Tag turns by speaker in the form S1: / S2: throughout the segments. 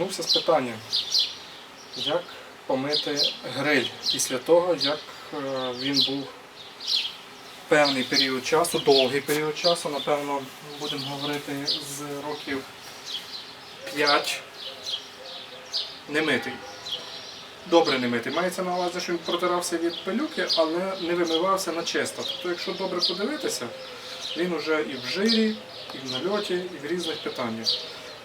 S1: зіткнувся з питанням, як помити гриль після того, як е, він був певний період часу, довгий період часу, напевно, будемо говорити з років 5 не митий. Добре не митий. Мається на увазі, що він протирався від пилюки, але не вимивався на чисто. Тобто, якщо добре подивитися, він уже і в жирі, і в нальоті, і в різних питаннях.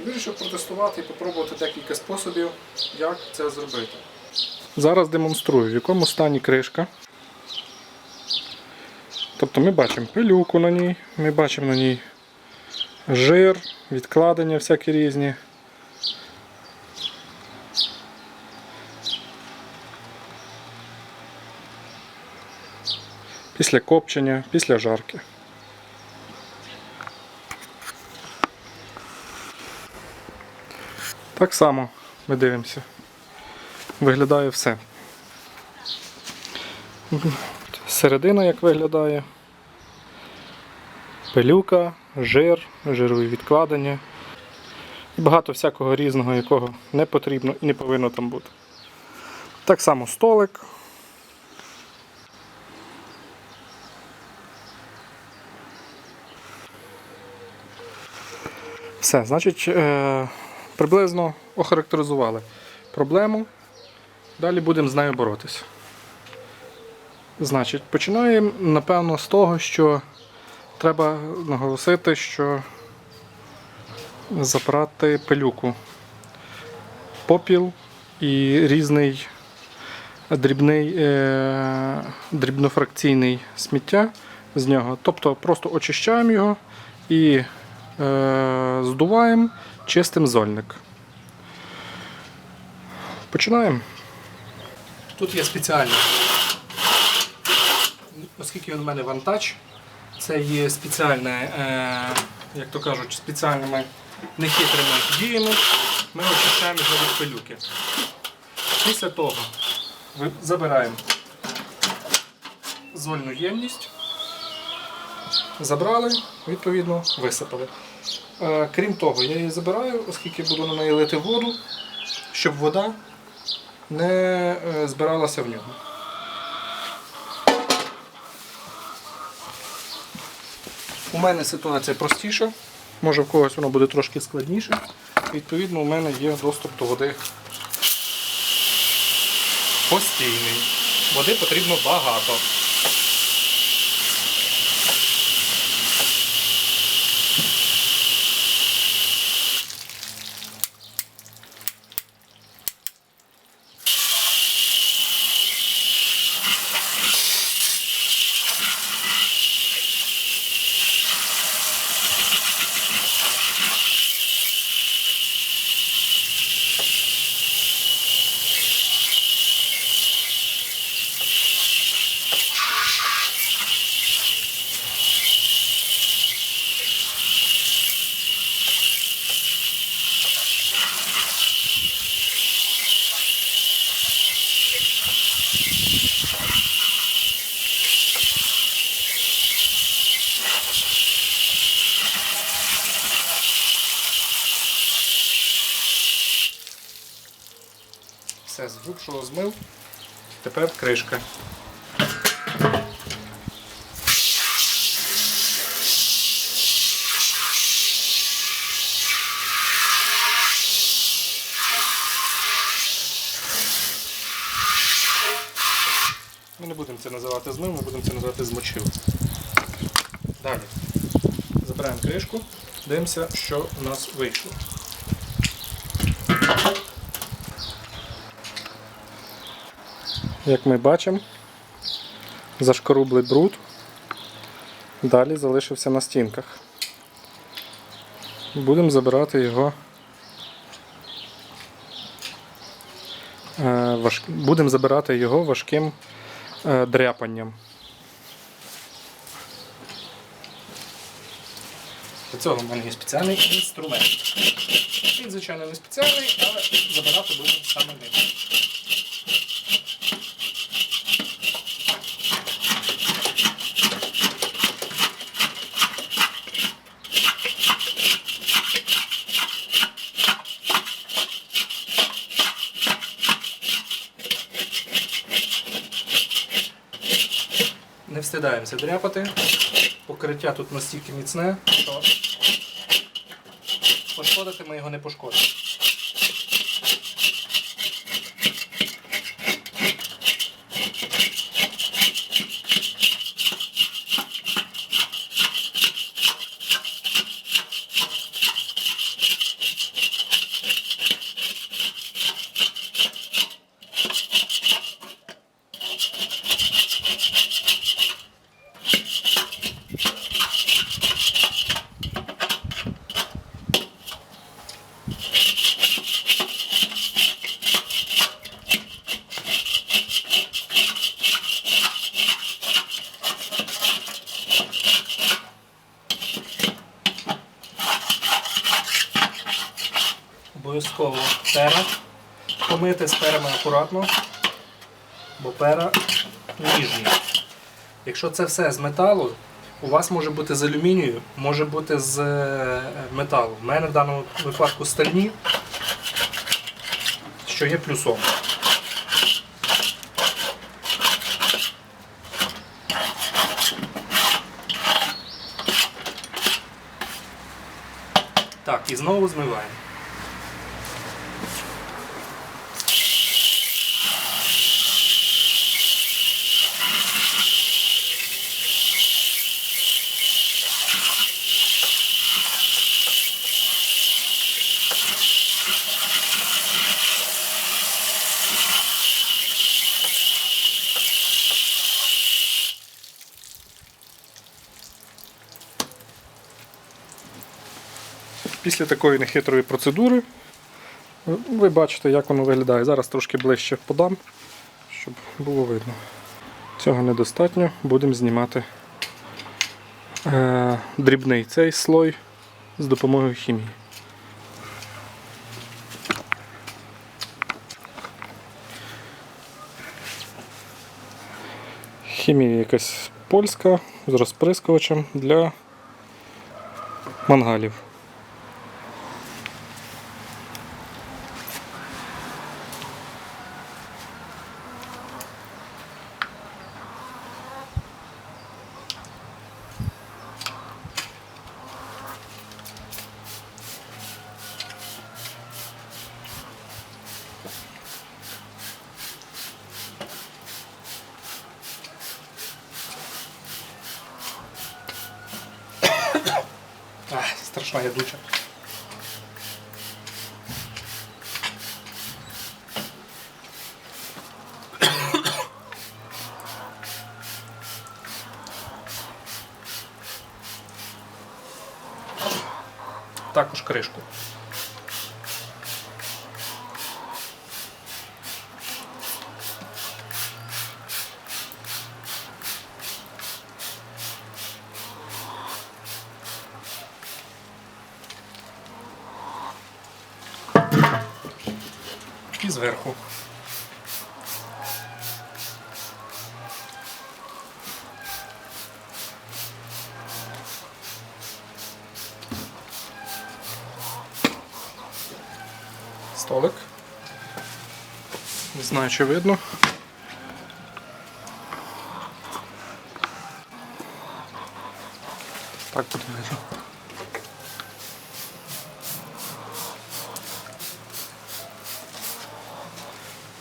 S1: Вирішив протестувати і спробувати декілька способів, як це зробити. Зараз демонструю, в якому стані кришка. Тобто ми бачимо пилюку на ній, ми бачимо на ній жир, відкладення всякі різні. Після копчення, після жарки. Так само ми дивимося. Виглядає все. Середина як виглядає. Пилюка, жир, жирові відкладення. І багато всякого різного, якого не потрібно і не повинно там бути. Так само столик. Все, значить, е, приблизно охарактеризували проблему. Далі будемо з нею боротися. Значить, починаємо, напевно, з того, що треба наголосити, що забрати пилюку, попіл і різний дрібний, е, дрібнофракційний сміття з нього. Тобто просто очищаємо його і е, здуваємо чистим зольник. Починаємо. Тут є спеціальний оскільки він у мене вантаж, це є спеціальне, е, як то кажуть, спеціальними нехитрими діями. Ми очищаємо його від пилюки. Після того забираємо зольну ємність, забрали, відповідно, висипали. Е, крім того, я її забираю, оскільки буду на неї лити воду, щоб вода не е, збиралася в нього. У мене ситуація простіша, може в когось воно буде трошки складніше. Відповідно, у мене є доступ до води постійний. Води потрібно багато. Грубшого змив. Тепер кришка. Ми не будемо це називати змив, ми будемо це називати змочив. Далі. Забираємо кришку, дивимося, що у нас вийшло. Як ми бачимо, зашкорублий бруд далі залишився на стінках. Будемо забирати його. е, Будемо забирати його важким е, дряпанням. Для цього в мене є спеціальний інструмент. Він, звичайно, не спеціальний, але забирати будемо саме ним. Стидаємося дряпати. Покриття тут настільки міцне, що пошкодити ми його не пошкодимо. Обов'язково пера. Помити з перами акуратно, бо пера ніжні. Якщо це все з металу, у вас може бути з алюмінію, може бути з е, металу. У мене в даному випадку стальні, що є плюсом. Так, і знову змиваємо. Після такої нехитрої процедури ви бачите, як воно виглядає. Зараз трошки ближче подам, щоб було видно. Цього недостатньо, будемо знімати е, дрібний цей слой з допомогою хімії. Хімія якась польська з розприскувачем для мангалів. Також кришку. І зверху. Столик. Не знаю, видно. Так буде видно.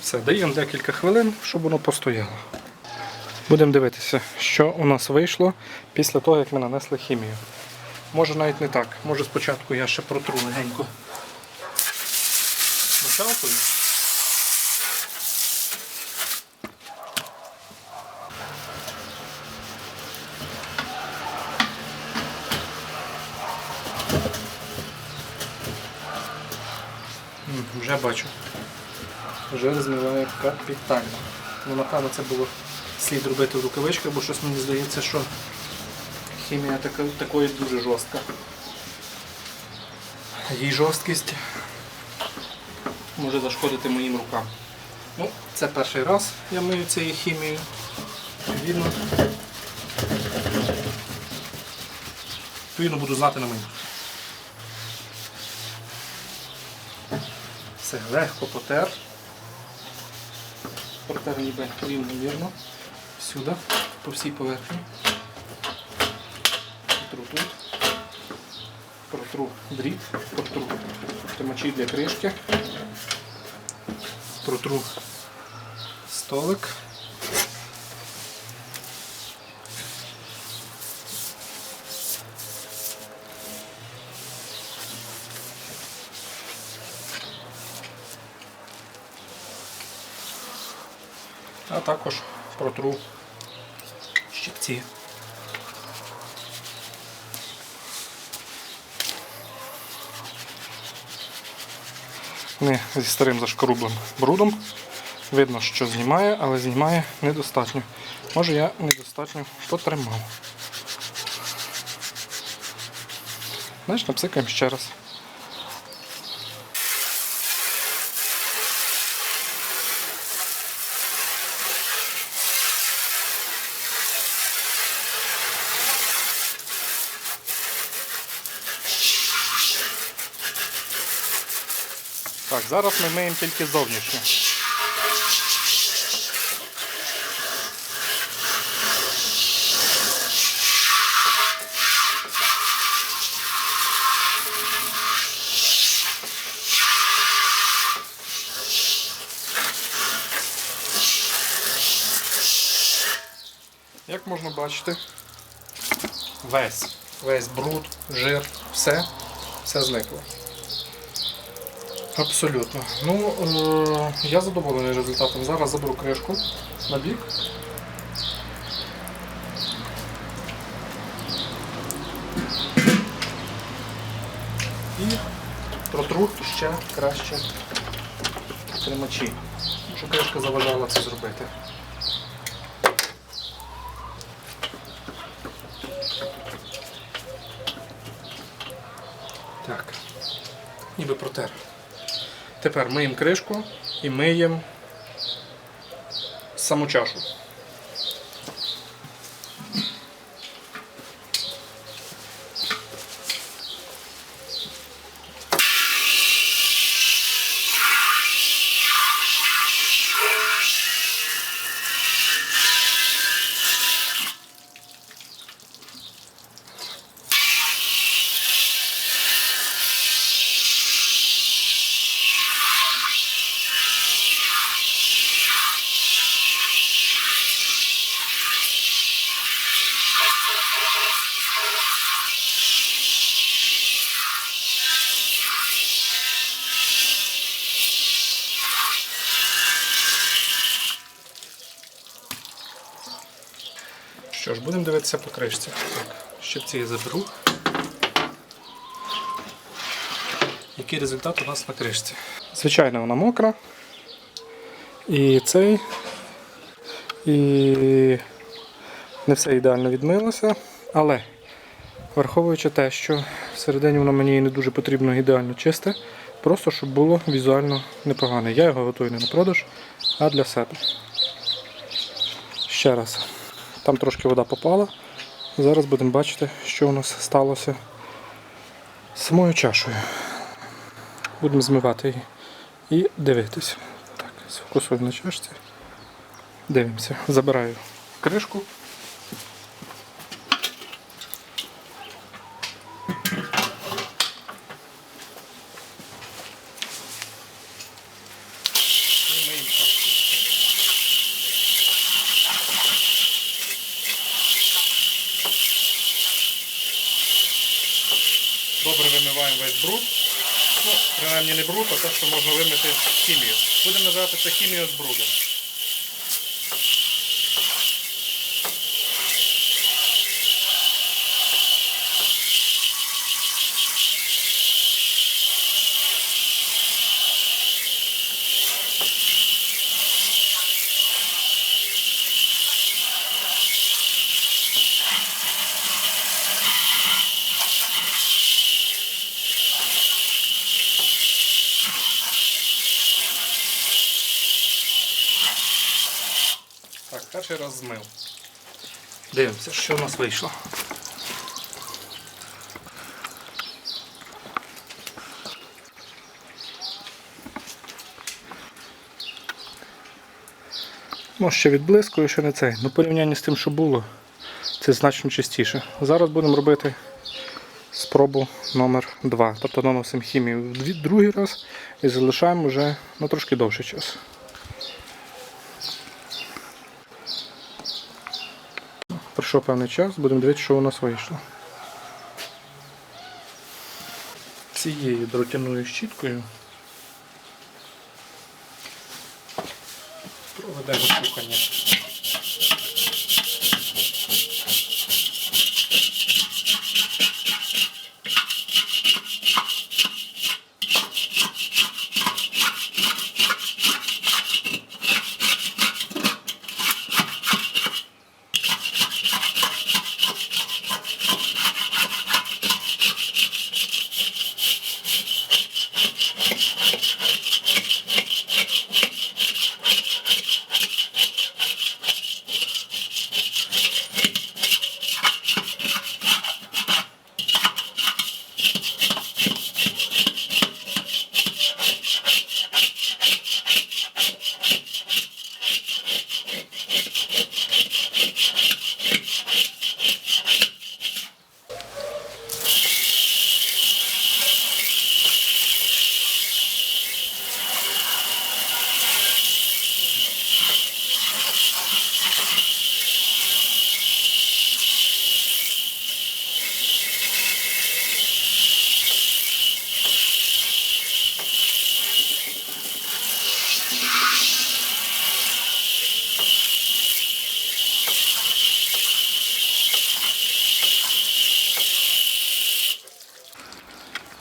S1: Все, даємо декілька хвилин, щоб воно постояло. Будемо дивитися, що у нас вийшло після того, як ми нанесли хімію. Може навіть не так. Може спочатку я ще протру легенько мочалкою. Вже змиває капітально. Ну, напевно, це було слід робити в рукавичках, бо щось мені здається, що хімія така, такої дуже жорстка. Її жорсткість може зашкодити моїм рукам. Ну, це перший раз я мию цією хімією. Відповідно, відповідно буду знати на мені. Все легко потер. Протер ніби рівномірно. Сюди. по всій поверхні. Протру тут. Протру дріт, протру тримачі для кришки. Протру столик. А також протру щипці. Не зі старим зашкарублим брудом. Видно, що знімає, але знімає недостатньо. Може я недостатньо потримав. Знаєш, напсикаємо ще раз. Так, зараз ми миємо тільки зовнішнє. Як можна бачити, весь, весь бруд, жир, все, все зникло. Абсолютно. Ну, е, я задоволений результатом. Зараз заберу кришку на бік. І протру ще краще тримачі. Щоб кришка заважала це зробити. Так. Ніби протер. Тепер миємо кришку і миємо саму чашу. Що ж, будемо дивитися по кришці. Так, щипці я заберу. Який результат у нас на кришці? Звичайно, вона мокра. І цей. І не все ідеально відмилося. Але враховуючи те, що всередині воно мені не дуже потрібно ідеально чисте, просто щоб було візуально непогане. Я його готую не на продаж, а для себе. Ще раз. Там трошки вода попала. Зараз будемо бачити, що у нас сталося з самою чашею. Будемо змивати її і дивитись. Так, сфокусую на чашці. Дивимося. Забираю кришку. І миємо чашку. Добре вимиваємо весь бруд. Ну, принаймні не бруд, а те, що можна вимити хімію. Називати це хімією з брудом. Так, перший раз змив. Дивимося, що в нас вийшло. Ну, ще відблискує, ще не цей. Ну, порівняння з тим, що було, це значно чистіше. Зараз будемо робити спробу номер 2 Тобто наносимо хімію в другий раз і залишаємо вже на трошки довший час. Пройшов певний час, будемо дивитися, що у нас вийшло. Цією дротяною щіткою проведемо кухання.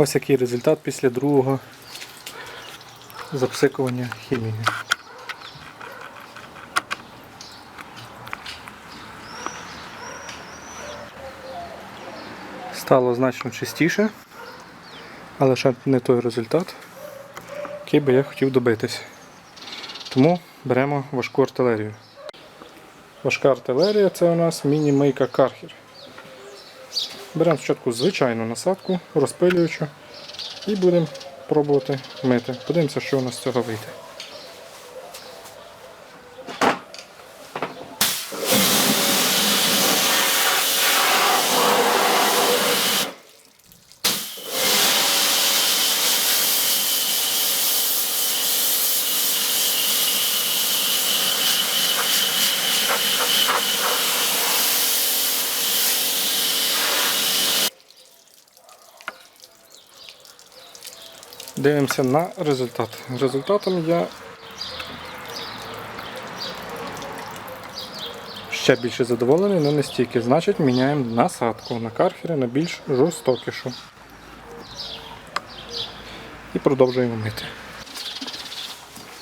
S1: Ось який результат після другого запсикування хімії. Стало значно чистіше, але ще не той результат, який би я хотів добитись. Тому беремо важку артилерію. Важка артилерія це у нас міні-мийка Кархер. Беремо спочатку звичайну насадку, розпилюючу, і будемо пробувати мити. Подивимося, що у нас з цього вийде. Дивимося на результат. Результатом я ще більше задоволений, але не стільки. Значить, міняємо насадку на кархери на більш жорстокішу. І продовжуємо мити.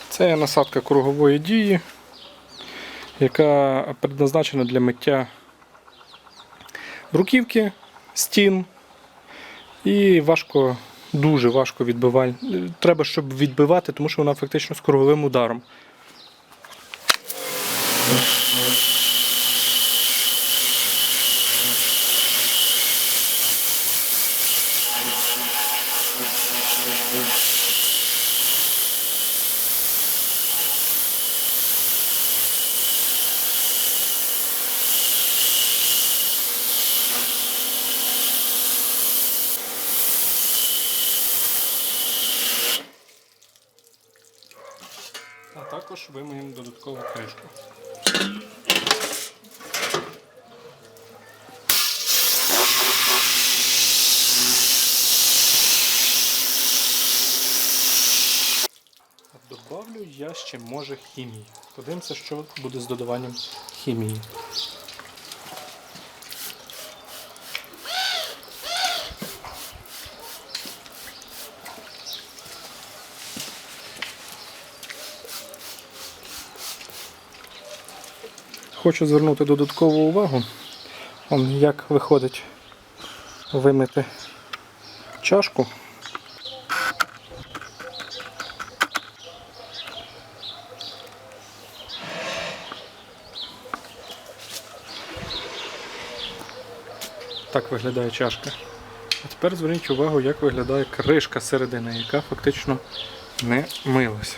S1: Це насадка кругової дії, яка предназначена для миття бруківки, стін і важко, дуже важко відбивати. Треба, щоб відбивати, тому що вона фактично з круговим ударом. А також вимиємо додаткову кришку. Добавлю я ще може хімії. Подивимося, що буде з додаванням хімії. Хочу звернути додаткову увагу, он як виходить вимити чашку. Так виглядає чашка. А тепер зверніть увагу, як виглядає кришка середини, яка фактично не милась.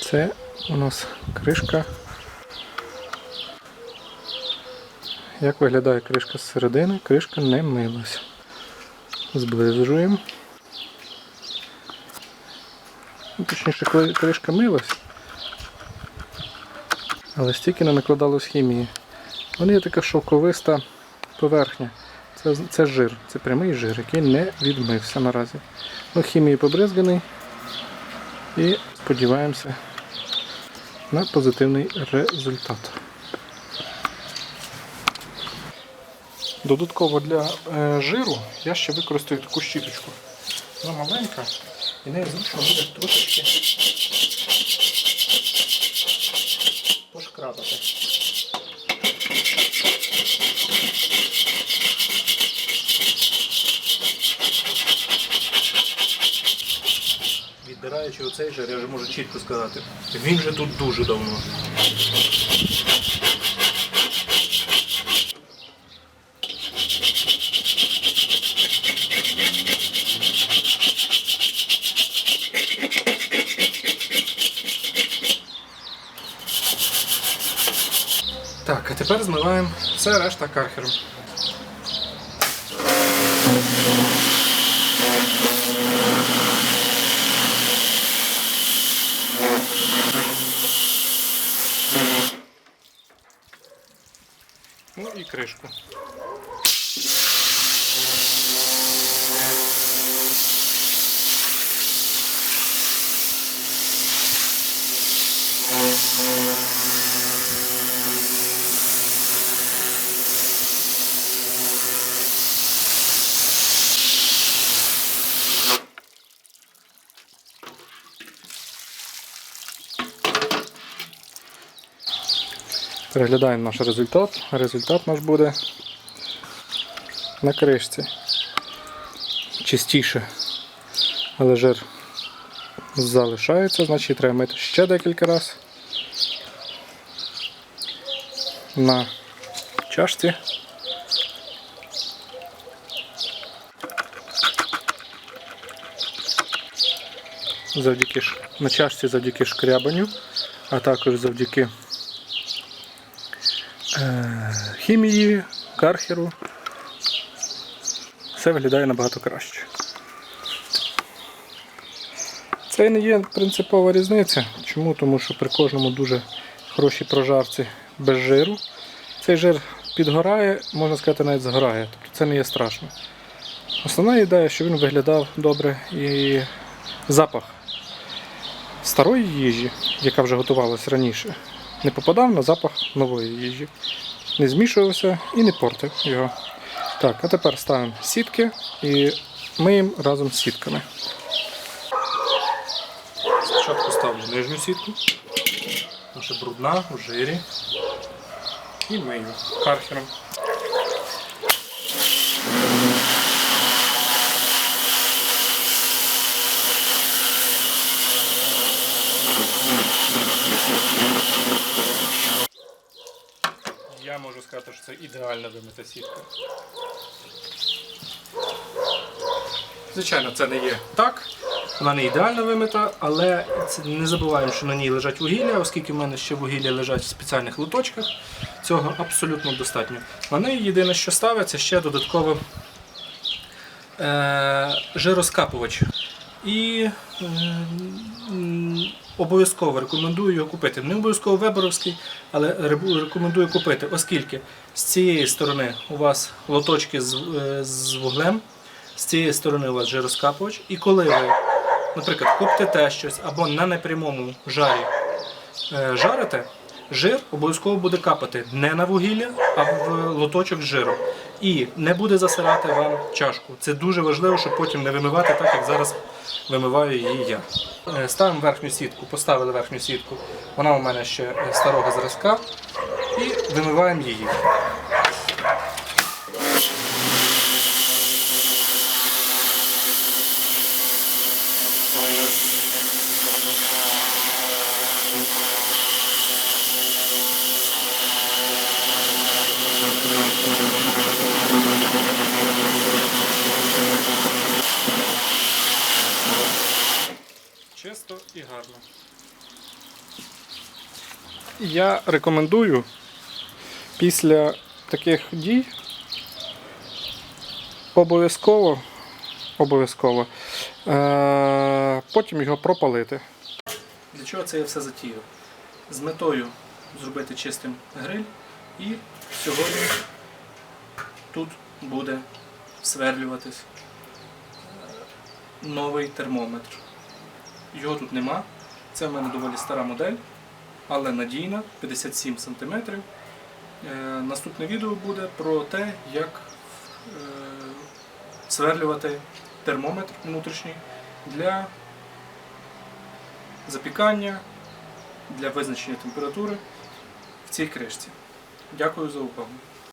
S1: Це у нас кришка. Як виглядає кришка з середини? Кришка не милась. Зближуємо. Ну, Точніше, кли- кришка милась, але стільки не накладалось хімії. Вони є така шовковиста поверхня. Це, це жир, це прямий жир, який не відмився наразі. Ну, хімією побризганий і сподіваємося на позитивний результат. Додатково для е, жиру я ще використаю таку щіточку. Вона маленька і нею зручно буде трошечки пошкрабати. Відбираючи оцей жир, я вже можу чітко сказати, він же тут дуже давно. Так, а тепер змиваємо все решта кархером. Ну і кришку. Переглядаємо наш результат. Результат наш буде на кришці. Чистіше. Але жир залишається, значить треба мити ще декілька разів. На чашці. Завдяки на чашці завдяки шкрябанню, а також завдяки хімії, кархеру. Все виглядає набагато краще. Це не є принципова різниця. Чому? Тому що при кожному дуже хорошій прожарці без жиру. Цей жир підгорає, можна сказати, навіть згорає. Тобто це не є страшно. Основна ідея, що він виглядав добре і запах старої їжі, яка вже готувалась раніше, не попадав на запах нової їжі. Не змішувався і не портив його. Так, а тепер ставимо сітки і миємо разом з сітками. Спочатку ставлю нижню сітку, наша брудна у жирі. І мию кархером. Я можу сказати, що це ідеальна вимита сітка. Звичайно, це не є так. Вона не ідеально вимита, але не забуваємо, що на ній лежать вугілля, оскільки в мене ще вугілля лежать в спеціальних лоточках. Цього абсолютно достатньо. На неї єдине, що ставиться, ще додатково е, жироскапувач. І е, обов'язково рекомендую його купити. Не обов'язково веберовський, але рекомендую купити, оскільки з цієї сторони у вас лоточки з, е, вуглем, з цієї сторони у вас жироскапувач. І коли ви, наприклад, коптите щось або на непрямому жарі е, жарите, жир обов'язково буде капати не на вугілля, а в лоточок з жиром. І не буде засирати вам чашку. Це дуже важливо, щоб потім не вимивати так, як зараз вимиваю її я. Е, Ставимо верхню сітку, поставили верхню сітку. Вона у мене ще старого зразка. І вимиваємо її. Чисто і гарно. Я рекомендую після таких дій обов'язково, обов'язково е- потім його пропалити. Для чого це я все затіяв? З метою зробити чистим гриль і сьогодні тут буде сверлюватись е, новий термометр. Його тут нема. Це в мене доволі стара модель, але надійна, 57 см. Е, Наступне відео буде про те, як е, сверлювати термометр внутрішній для запікання, для визначення температури в цій кришці. Дякую за увагу.